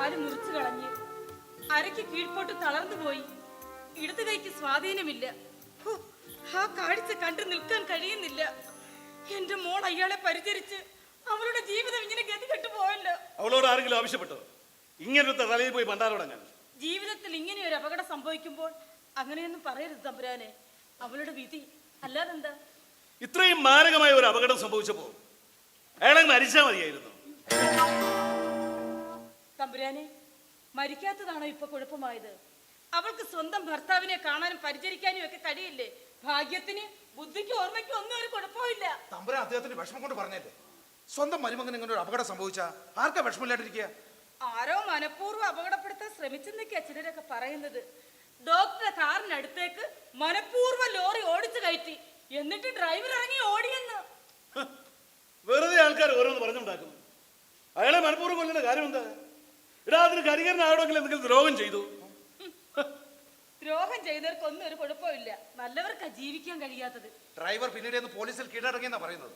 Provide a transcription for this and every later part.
കാൽ മുറിച്ചു കളഞ്ഞ് അരയ്ക്ക് കീഴ്പോട്ട് തളർന്നു പോയി. ഇടത് കൈക്ക് സ്വാധീനമില്ല. ആ കാഴ്ച കണ്ടു നിൽക്കാൻ കഴിയുന്നില്ല. എന്റെ മോൾ അയാളെ പരിചരിച്ച് അവളുടെ ജീവിതം ഇങ്ങനെ ഗതികെട്ടു പോയല്ലോ. അവളോട് ആരെങ്കിലും ആവശ്യപ്പെട്ടോ? ഇങ്ങനത്തെ തലയിൽ പോയി പണ്ടാരോടങ്ങാൻ ജീവിതത്തിൽ ഇങ്ങനെ ഒരു അപകടം സംഭവിക്കുമ്പോൾ അങ്ങനെയൊന്നും പറയരുത് തമ്പുരാനെ. അവളുടെ വിധി അല്ലാതെന്താ? ഇത്രയും മാരകമായ ഒരു അപകടം സംഭവിച്ചപ്പോ അയാളെ മരിച്ചാൽ മതിയായിരുന്നു. തമ്പുരാനെ മരിക്കാത്തതാണോ ഇപ്പൊ കുഴപ്പമായത്? അവൾക്ക് സ്വന്തം ഭർത്താവിനെ കാണാനും പരിചരിക്കാനും ഒക്കെ കഴിയില്ലേ? ഭാഗ്യത്തിന് ബുദ്ധിക്ക് ഓർമ്മയ്ക്ക് ഒന്നും ഒരു കുഴപ്പമില്ല തമ്പുരാൻ അദ്ദേഹത്തിന്റെ വിഷമം കൊണ്ട് പറഞ്ഞല്ലേ? സ്വന്തം മരുമകൻ ഇങ്ങനെ ഒരു അപകടം സംഭവിച്ച ആർക്കാ വിഷമില്ലാണ്ടിരിക്കുക ആരോ മനഃപൂർവം അപകടപ്പെടുത്താൻ ശ്രമിച്ചെന്നൊക്കെയാ ചിലരൊക്കെ പറയുന്നത്. ഡോക്ടറെ കാറിനടുത്തേക്ക് മനഃപൂർവം ലോറി ഓടിച്ചു കയറ്റി. എന്നിട്ട് ഡ്രൈവർ ഇറങ്ങി ഓടിയെന്ന്. വെറുതെ ആൾക്കാർ ഓരോന്ന് പറഞ്ഞുണ്ടാക്കുന്നു. അയാളെ മനഃപൂർവം കൊല്ലുന്ന കാര്യം എന്താ? അതിന് കരികരൻ ആരോടെങ്കിലും എന്തെങ്കിലും ദ്രോഹം ചെയ്തു? ദ്രോഹം ചെയ്തവർക്കൊന്നും ഒരു കുഴപ്പമില്ല. നല്ലവർക്കാ ജീവിക്കാൻ കഴിയാത്തത്. ഡ്രൈവർ പിന്നീട് പോലീസിൽ കീഴടങ്ങിയെന്നാ പറയുന്നത്.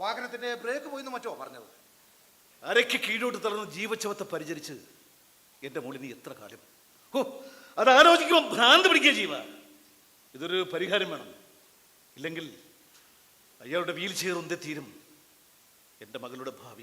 വാഹനത്തിന്റെ ബ്രേക്ക് പോയിന്ന് മറ്റോ പറഞ്ഞത്? അരയ്ക്ക് കീഴോട്ട് തളർന്ന് ജീവച്ചവത്തെ പരിചരിച്ച് എന്റെ മോളിൽ നീ എത്ര കാലം? ഓ അത് ആലോചിക്കുമ്പോൾ ഭ്രാന്ത് പിടിക്കുക ജീവ. ഇതൊരു പരിഹാരം വേണം. ഇല്ലെങ്കിൽ അയാളുടെ വീൽ ചെയർ തീരും എന്റെ മകളുടെ ഭാവി.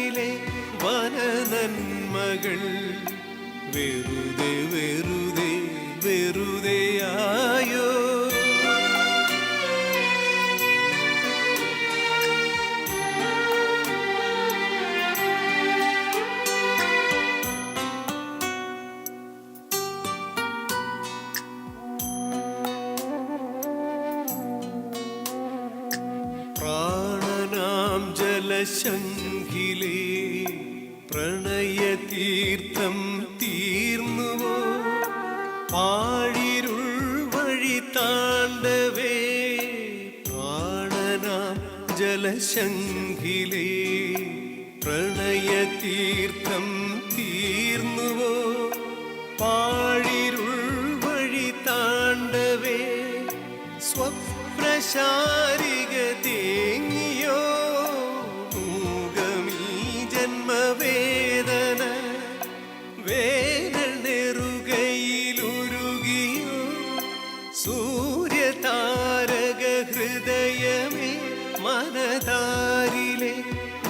മനതാരിലെ വെറുതെ വെറുതെ വെറുതെ വെറുതെയായോ പ്രാണനാം പ്രണയതീർത്ഥം തീർന്നുവോ? പാഴിരുൾ വഴി താണ്ടവേ പ്രാണനാം ജലശങ്കിലേ. പ്രണയതീർത്ഥം തീർന്നുവോ? പാഴിരുൾ വഴി താണ്ടവേ സ്വപ്നശാരിക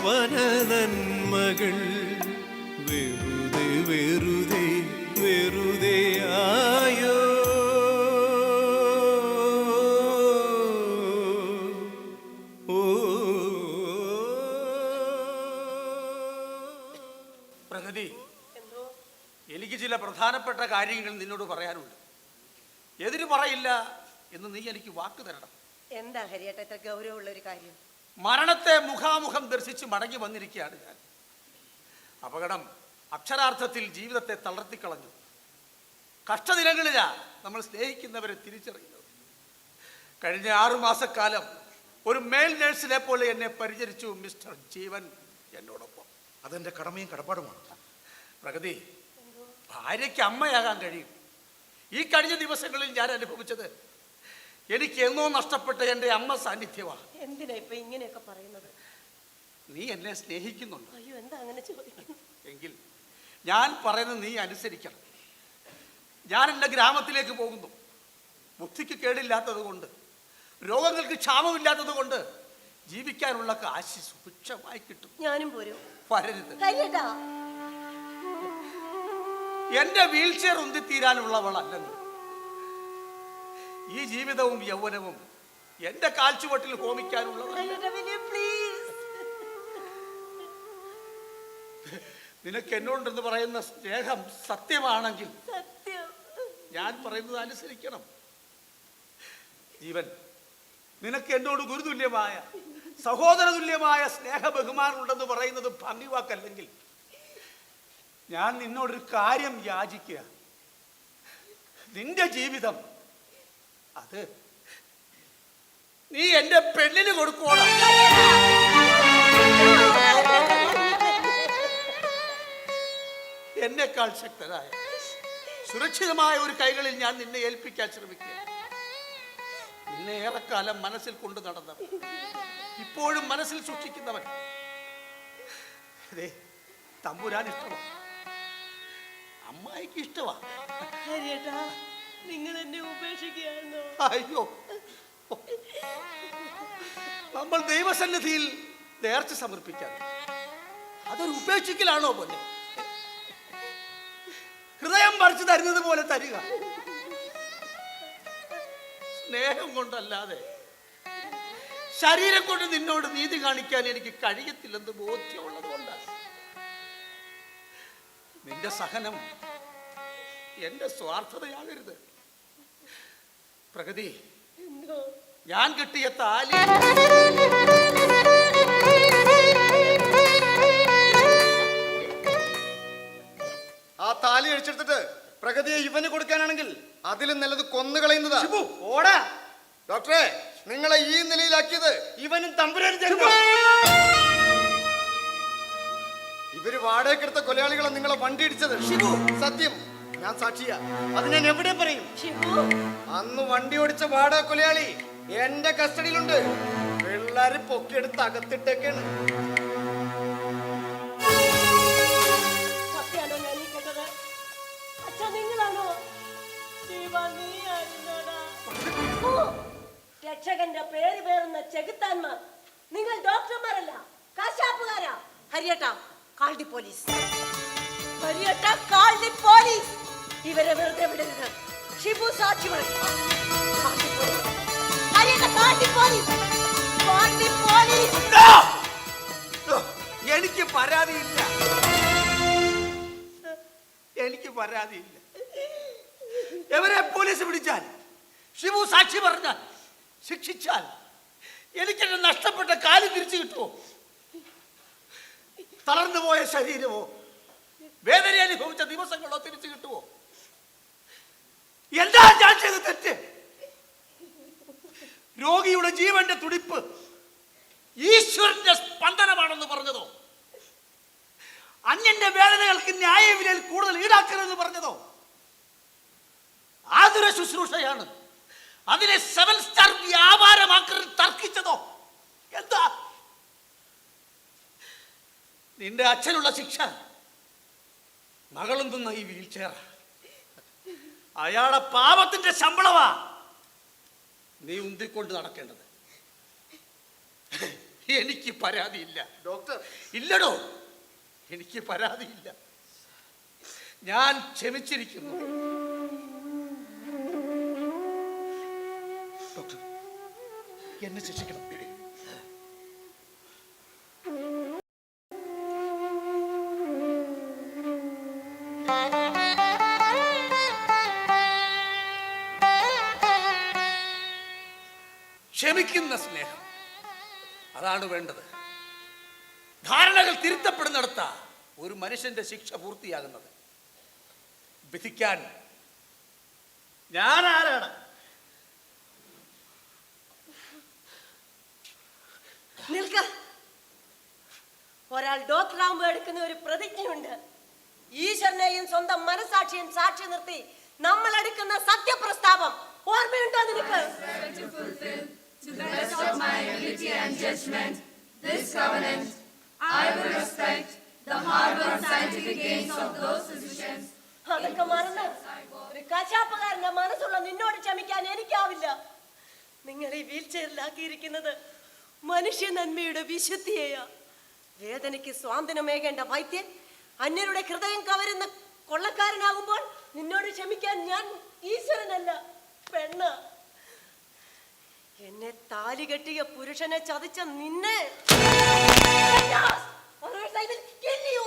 വനനന്മകൾ വെറുതെ വെറുതെ വെറുതെ ആയോ? പ്രകൃതി പ്രഗതി എനിക്ക് ചില പ്രധാനപ്പെട്ട കാര്യങ്ങൾ നിന്നോട് പറയാനുണ്ട്. എതിര് പറയില്ല എന്ന് നീ എനിക്ക് വാക്ക് തരണം. എന്താ ഹരിയേട്ട ഇത്ര ഗൗരവമുള്ള ഒരു കാര്യം? മരണത്തെ മുഖാമുഖം ദർശിച്ച് മടങ്ങി വന്നിരിക്കുകയാണ് ഞാൻ. അപകടം അക്ഷരാർത്ഥത്തിൽ ജീവിതത്തെ തളർത്തിക്കളഞ്ഞു. കഷ്ടദിനങ്ങളിലാ നമ്മൾ സ്നേഹിക്കുന്നവരെ തിരിച്ചറിയുന്നത്. കഴിഞ്ഞ ആറുമാസക്കാലം ഒരു മേൽ നേഴ്സിനെ പോലെ എന്നെ പരിചരിച്ചു മിസ്റ്റർ ജീവൻ എന്നോടൊപ്പം. അതെന്റെ കടമയും കടപ്പാടുമാണ്. പ്രഗതി ഭാര്യയ്ക്ക് അമ്മയാകാൻ കഴിയും. ഈ കഴിഞ്ഞ ദിവസങ്ങളിൽ ഞാൻ അനുഭവിച്ചത് എനിക്ക് എന്നോ നഷ്ടപ്പെട്ട എന്റെ അമ്മ സാന്നിധ്യമാണ്. എന്തിനാ ഇപ്പൊ ഇങ്ങനെയൊക്കെ പറയുന്നത്? നീ എന്നെ സ്നേഹിക്കുന്നുണ്ട്? അയ്യോ എന്താ അങ്ങനെ ചോദിക്കുന്നു എങ്കിൽ ഞാൻ പറയുന്നത് നീ അനുസരിക്കണം. ഞാൻ എന്റെ ഗ്രാമത്തിലേക്ക് പോകുന്നു. ബുദ്ധിക്ക് കേടില്ലാത്തത് കൊണ്ട് രോഗങ്ങൾക്ക് ക്ഷാമമില്ലാത്തത് കൊണ്ട് ജീവിക്കാനുള്ള കാശി സുഭിക്ഷമായി കിട്ടും. ഞാനും പോരും. വരരുത്. എന്റെ വീൽ ചെയർ ഉന്തിത്തീരാനുള്ളവളല്ല നീ ഈ ജീവിതവും യൗവനവും എന്റെ കാൽച്ചുവട്ടിൽ ഹോമിക്കാനുള്ളതല്ല പ്ലീസ് നിനക്ക് എന്നോണ്ടെന്ന് പറയുന്ന സ്നേഹം സത്യമാണെങ്കിൽ സത്യം. ഞാൻ പറയുന്നത് അനുസരിക്കണം. ജീവൻ നിനക്ക് എന്നോട് ഗുരുതുല്യമായ സഹോദര തുല്യമായ സ്നേഹ ബഹുമാനമുണ്ടെന്ന് പറയുന്നത് ഭംഗിവാക്കല്ലെങ്കിൽ ഞാൻ നിന്നോടൊരു കാര്യം യാചിക്കുക. നിന്റെ ജീവിതം അത് നീ എന്റെ പെണ്ണിന് കൊടുക്കുവാണ് എന്നെക്കാൾ ശക്തനായ സുരക്ഷിതമായ ഒരു കൈകളിൽ ഞാൻ നിന്നെ ഏൽപ്പിക്കാൻ ശ്രമിക്കുക. നിന്നെ ഏറെക്കാലം മനസ്സിൽ കൊണ്ടു നടന്നവൻ ഇപ്പോഴും മനസ്സിൽ സൂക്ഷിക്കുന്നവൻ. അതെ തമ്പുരാൻ ഇഷ്ടമാണ്. അമ്മായിക്ക് ഇഷ്ടമാണ്. നിങ്ങൾ എന്നെ ഉപേക്ഷിക്കുകയാണോ അയ്യോ. നമ്മൾ ദൈവസന്നിധിയിൽ നേർച്ച സമർപ്പിക്കാൻ. അതൊരു ഉപേക്ഷിക്കലാണോ പോലെ ഹൃദയം പറിച്ചു തരുന്നത് പോലെ തരിക. സ്നേഹം കൊണ്ടല്ലാതെ ശരീരം കൊണ്ട് നിന്നോട് നീതി കാണിക്കാൻ എനിക്ക് കഴിയത്തില്ലെന്ന് ബോധ്യമുള്ളത് കൊണ്ടാണ് നിന്റെ സഹനം എന്റെ സ്വാർത്ഥതയാകരുത്. പ്രഗതി ഞാൻ കിട്ടിയ താലി. ആ താലി അഴിച്ചെടുത്തിട്ട് പ്രകൃതിയെ ഇവന് കൊടുക്കാനാണെങ്കിൽ അതിലും നല്ലത് കൊന്നുകളയുന്നതാ ഓടാ. ഡോക്ടറെ നിങ്ങളെ ഈ നിലയിലാക്കിയത് ഇവനും തമ്പുരാൻ ഇവർ വാടകയ്ക്കെടുത്ത കൊലയാളികളെ നിങ്ങളെ വണ്ടി ഇടിച്ചത്. സത്യം. ഞാൻ സാക്ഷിയാ. അത് ഞാൻ എവിടെ പറയും. അന്ന് വണ്ടി ഓടിച്ച വാടക കൊലയാളി എന്റെ കസ്റ്റഡിയിലുണ്ട്. പിള്ളേര് പൊക്കിയെടുത്ത് അകത്തിട്ടേക്കാണ്. രക്ഷകന്റെ പേര് പേറുന്ന ചെകുത്താന്മാർ. നിങ്ങൾ ഡോക്ടർമാരല്ല കശാപ്പുകാരാ. ഹരിയട്ട കാൾഡി പോലീസ്. ഹരിയട്ട പോലീസ് ഇവരെ വെറുതെ വിടരുത്. ഷിബു സാക്ഷി! എനിക്ക് പരാതിയില്ല. എനിക്ക് പരാതിയില്ല. എവരെ പോലീസ് പിടിച്ചാൽ? ഷിബു സാക്ഷി പറഞ്ഞാൽ ശിക്ഷിച്ചാൽ എനിക്കെന്റെ നഷ്ടപ്പെട്ട കാലി തിരിച്ചു കിട്ടുമോ? തളർന്നുപോയ ശരീരമോ? വേദന അനുഭവിച്ച ദിവസങ്ങളോ തിരിച്ചു കിട്ടുമോ? എന്താ ഞാൻ ചെയ്ത തെറ്റ്? രോഗിയുടെ ജീവന്റെ തുടിപ്പ് ഈശ്വരന്റെ സ്പന്ദനമാണെന്ന് പറഞ്ഞതോ? അന്യന്റെ വേദനകൾക്ക് ന്യായവിലയിൽ കൂടുതൽ ഈടാക്കരുതെന്ന് പറഞ്ഞതോ? ആതുര ശുശ്രൂഷയാണ്. അതിനെ സെവൻ സ്റ്റാർ വ്യാപാരമാക്കി തർക്കിച്ചതോ? എന്താ? നിന്റെ അച്ഛനുള്ള ശിക്ഷ. മകളും തിന്ന ഈ വീൽ ചെയർ അയാളെ പാപത്തിന്റെ ശമ്പളമാ നീ ഉന്തിക്കൊണ്ട് നടക്കേണ്ടത്. എനിക്ക് പരാതിയില്ല. ഡോക്ടർ. ഇല്ലടോ. എനിക്ക് പരാതിയില്ല. ഞാൻ ക്ഷമിച്ചിരിക്കുന്നു. ഡോക്ടർ എന്നെ ശിക്ഷിക്കണം. ക്ഷമിക്കുന്ന സ്നേഹം. അതാണ് വേണ്ടത്. ധാരണകൾ തിരുത്തപ്പെടുന്നിടത്ത ഒരു മനുഷ്യന്റെ ശിക്ഷ പൂർത്തിയാകുന്നത്. വിധിക്കാൻ ഞാൻ ആരാണ്? നിൽക്ക. ഒരാൾ ഡോക്ടറാകുമ്പോൾ എടുക്കുന്ന ഒരു പ്രതിജ്ഞയുണ്ട്. ഈശ്വരനെയും സ്വന്തം മനസാക്ഷിയും സാക്ഷി നിർത്തി നമ്മൾ എടുക്കുന്ന സത്യപ്രസ്താവം. ഓർമ്മയുണ്ടോ നിനക്ക്? To the best of my ability and judgment, this covenant, I will respect the hard-won scientific gains of those physicians. അതൊക്കെ മറന്ന് ഒരു കശാപ്പുകാരന്റെ മനസ്സുള്ള നിന്നോട് ക്ഷമിക്കാൻ എനിക്കാവില്ല. നിങ്ങൾ ഈ വീൽ ചെയറിലാക്കിയിരിക്കുന്നത് മനുഷ്യ നന്മയുടെ വിശുദ്ധിയെയാ. വേദനയ്ക്ക് സ്വാന്തനമേകേണ്ട വൈദ്യൻ അന്യരുടെ ഹൃദയം കവരുന്ന കൊള്ളക്കാരനാകുമ്പോൾ നിന്നോട് ക്ഷമിക്കാൻ ഞാൻ ഈശ്വരനല്ല പെണ്ണ്. എന്നെ താലി കെട്ടിയ പുരുഷനെ ചതിച്ച നിന്നെ. Kill you,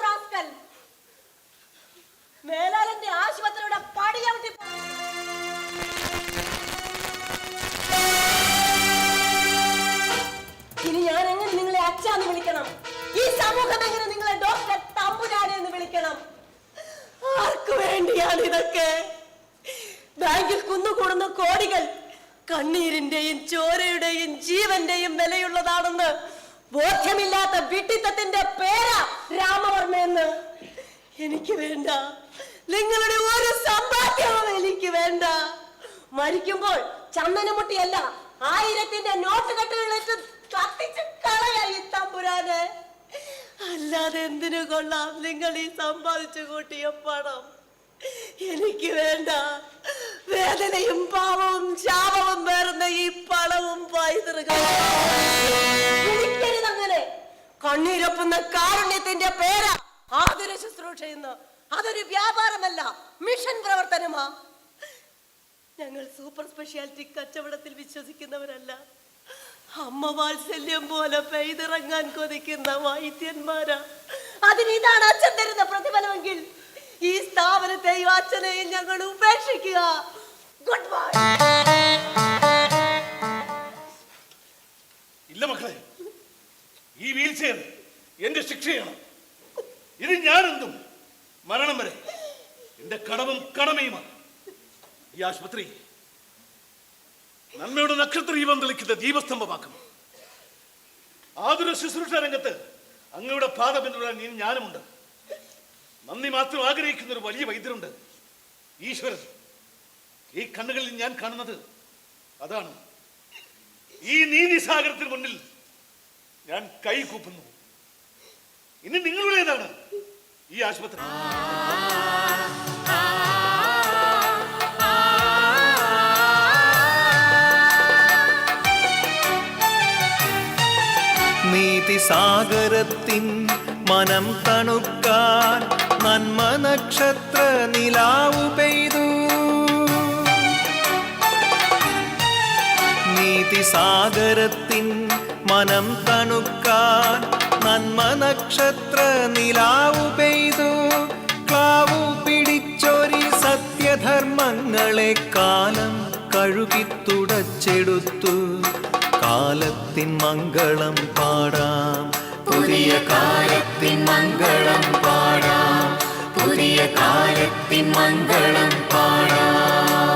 ഇനി ഞാൻ എങ്ങനെ നിങ്ങളെ എന്ന് വിളിക്കണം? ഈ സമൂഹം എങ്ങനെ നിങ്ങളെ ഡോക്ടർ തമ്പുരാനെ എന്ന് വിളിക്കണം? ആർക്കു വേണ്ടിയാണ് ഇതൊക്കെ? ബാങ്കിൽ കുന്നുകൂടുന്ന കോടികൾ കണ്ണീരിന്റെയും ചോരയുടെയും ജീവന്റെയും വിലയുള്ളതാണെന്ന് ബോധ്യമില്ലാത്ത വിട്ടിത്തത്തിന്റെ പേരാ രാമവർമ്മ എന്ന് എനിക്ക് വേണ്ട. നിങ്ങളുടെ ഒരു സമ്പാദ്യവും എനിക്ക് വേണ്ട. മരിക്കുമ്പോൾ ചന്ദനമുട്ടിയല്ല ആയിരത്തിന്റെ നോട്ട് കെട്ടുകളിട്ട് കത്തിച്ച് കളയായി തമ്പുരാനെ. അല്ലാതെ എന്തിനു കൊള്ളാം നിങ്ങൾ ഈ സമ്പാദിച്ചു കൂട്ടിയ പണം? എനിക്ക് വേണ്ട. വേദനയും പാവവും പൈതൃകരുതങ്ങനെ കണ്ണീരൊപ്പുന്ന കാരുണ്യത്തിന്റെ പേരാ ആതുര ശുശ്രൂഷ എന്ന്. അതൊരു വ്യാപാരമല്ല മിഷൻ പ്രവർത്തനമാ. ഞങ്ങൾ സൂപ്പർ സ്പെഷ്യാലിറ്റി കച്ചവടത്തിൽ വിശ്വസിക്കുന്നവരല്ല. അമ്മ വാത്സല്യം പോലെ പെയ്തിറങ്ങാൻ കൊതിക്കുന്ന വൈദ്യന്മാരാ. അതിന് ഇതാണ് അച്ഛൻ തരുന്ന പ്രതിഫലമെങ്കിൽ ഈ സ്ഥാപനത്തെയും അച്ഛനെയും ഞങ്ങൾ ഉപേക്ഷിക്കുക. ഗുഡ് ബൈ വീൽ എന്റെ ശിക്ഷയാണ്. ഇത് ഞാനെന്തും? മരണം വരെ എന്റെ കടവും കടമയുമാണ്. ഈ ആശുപത്രി നന്മയുടെ നക്ഷത്ര ദീപം തെളിക്കുന്ന ദീപസ്തംഭമാക്കും ആതുര ശുശ്രൂഷ രംഗത്ത് അങ്ങയുടെ പാത പിന്തുടരാൻ ഇനി ഞാനുമുണ്ട്. നന്ദി മാത്രം ആഗ്രഹിക്കുന്ന ഒരു വലിയ വൈദ്യരുണ്ട്. ഈശ്വരൻ. ഈ കണ്ണുകളിൽ ഞാൻ കാണുന്നത് അതാണ്. ഈ നീതി സാഗരത്തിന് മുന്നിൽ ഞാൻ കൈ കൂപ്പുന്നു. ഇനി നിങ്ങളുടേതാണ് ഈ ആശുപത്രി. നീതി നീതിസാഗരത്തിൻ മനം തണുക്കാൻ നന്മ നക്ഷത്ര നിലാവു പെയ്തു. നീതിസാഗരത്തിൻ മനം തണുക്കാൻ നന്മ നക്ഷത്ര നിലാവു പെയ്തു. ക്ലാവു പിടിച്ചൊരി സത്യധർമ്മങ്ങളെ കാലം കഴുകി തുടച്ചെടുത്തു. കാലത്തിൻ മംഗളം പാടാം. പുതിയ കാലത്തിൻ മംഗളം പാടാം. പുതിയ കാലത്തിൻ മംഗളം പാടാം.